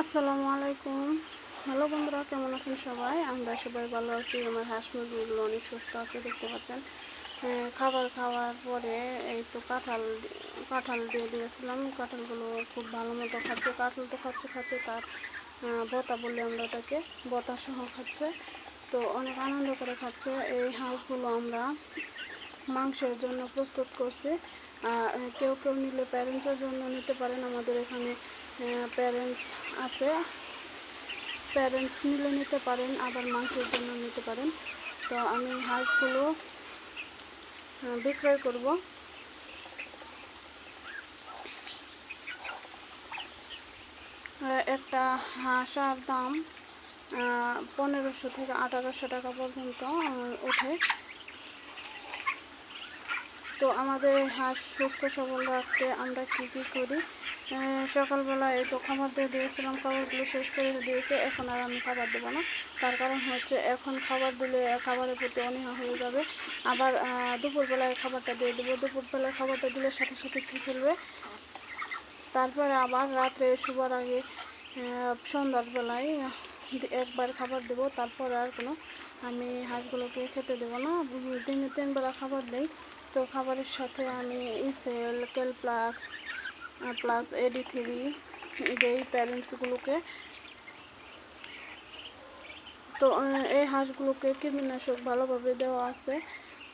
আসসালামু আলাইকুম। হ্যালো বন্ধুরা, কেমন আছেন সবাই? আমরা সবাই ভালো আছি। আমার হাঁস মুরগিগুলো অনেক সুস্থ আছে, দেখতে পাচ্ছেন। খাবার খাওয়ার পরে এই তো কাঁঠাল কাঁঠাল দিয়ে দিয়েছিলাম। কাঁঠালগুলো খুব ভালো মতো খাচ্ছে। কাঁঠাল তো খাচ্ছে খাচ্ছে তার বতা বললে আমরা ওটাকে বতা সহ খাচ্ছে। তো অনেক আনন্দ করে খাচ্ছে। এই হাঁসগুলো আমরা মাংসের জন্য প্রস্তুত করছি। কেউ কেউ নিলে প্যারেন্টসের জন্য নিতে পারেন। আমাদের এখানে প্যারেন্টস আছে। প্যারেন্টস নিলে নিতে পারেন, আবার মাংসের জন্য নিতে পারেন। তো আমি হাঁসগুলো বিক্রয় করব। একটা হাঁসার দাম পনেরোশো থেকে আঠারোশো টাকা পর্যন্ত ওঠে। তো আমাদের হাঁস সুস্থ, সবল রাখতে আমরা কী কী করি? সকালবেলা এই তো খাবার দিয়ে দিয়েছিলাম খাবারগুলো, শেষ করে দিয়েছে, এখন আর আমি খাবার দেবো না। তার কারণ হচ্ছে এখন খাবার দিলে খাবারের প্রতি অনীহা হয়ে যাবে। আবার দুপুরবেলায় খাবারটা দিয়ে দেবো। দুপুরবেলায় খাবারটা দিলে সাথে সাথে খেয়ে ফেলবে তারপরে আবার রাত্রে শোবার আগে সন্ধ্যার বেলায় একবার খাবার দেবো। তারপর আর কোনো, আমি হাঁসগুলোকে খেতে দেবো না। দিনে তিন বেলা খাবার দিই। তো খাবারের সাথে আমি ইসেল কেলপ্লাক্স প্লাস এডি থ্রি দেই প্যারেন্টসগুলোকে তো এই হাঁসগুলোকে কীটনাশক ভালোভাবে দেওয়া আছে।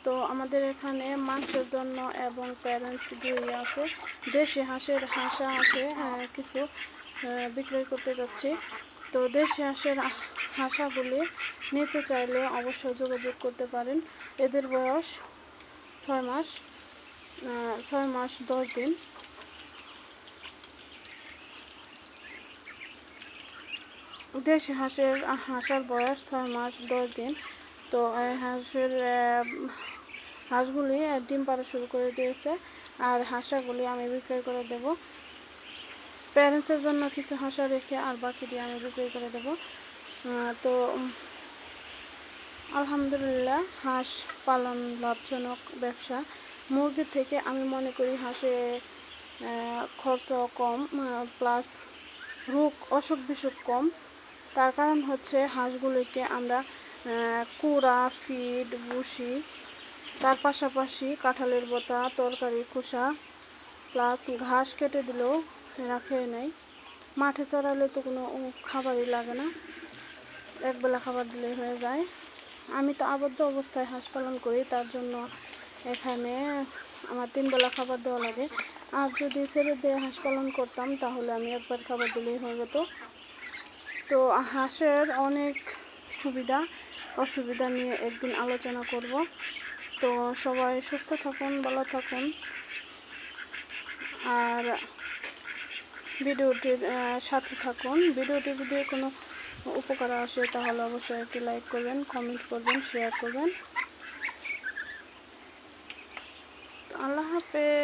তো আমাদের এখানে মাংসের জন্য এবং প্যারেন্টস দুই আছে। দেশি হাঁসের হাঁসা আছে কিছু আহ, বিক্রয় করতে যাচ্ছি। তো দেশি হাঁসের হাঁসাগুলি নিতে চাইলে অবশ্যই যোগাযোগ করতে পারেন। এদের বয়স ছয় মাস ছয় মাস, দশ দিন। দেশি হাঁসের, হাঁসার বয়স ছয় মাস, দশ দিন। তো হাঁসের হাঁসগুলি ডিম পাড়া শুরু করে দিয়েছে। আর হাঁসাগুলি আমি বিক্রয় করে দেব। প্যারেন্টসের জন্য কিছু হাঁসা রেখে আর বাকিটি আমি বিক্রয় করে দেব। তো আলহামদুলিল্লাহ, হাঁস পালন লাভজনক ব্যবসা। মুরগির থেকে আমি মনে করি হাঁসে খরচাও কম প্লাস রোগ অসুখ বিসুখ কম। তার কারণ হচ্ছে হাঁসগুলিকে আমরা কুড়া, ফিড, ভুসি, তার পাশাপাশি কাঁঠালের বোতা তরকারি খোসা প্লাস ঘাস কেটে দিলেও এরা খেয়ে মাঠে চড়ালে তো কোনো খাবারই লাগে না। একবেলা খাবার দিলেই হয়ে যায়। আমি তো আবদ্ধ অবস্থায় হাঁস পালন করি, তার জন্য এখানে আমার তিন বেলা খাবার দেওয়া লাগে। আর যদি ছেড়ে দিয়ে হাঁস পালন করতাম, তাহলে আমি একবার খাবার দিলেই হয়ে যেত। তো হাঁসের অনেক সুবিধা, অসুবিধা নিয়ে একদিন আলোচনা করব। তো সবাই সুস্থ থাকুন, ভালো থাকুন। আর ভিডিওটির সাথে থাকুন। ভিডিওটি যদি কোনো উপকার আসে, তাহলে অবশ্যই একটি লাইক করবেন, কমেন্ট করবেন, শেয়ার করবেন। আল্লাহ হাফেজ।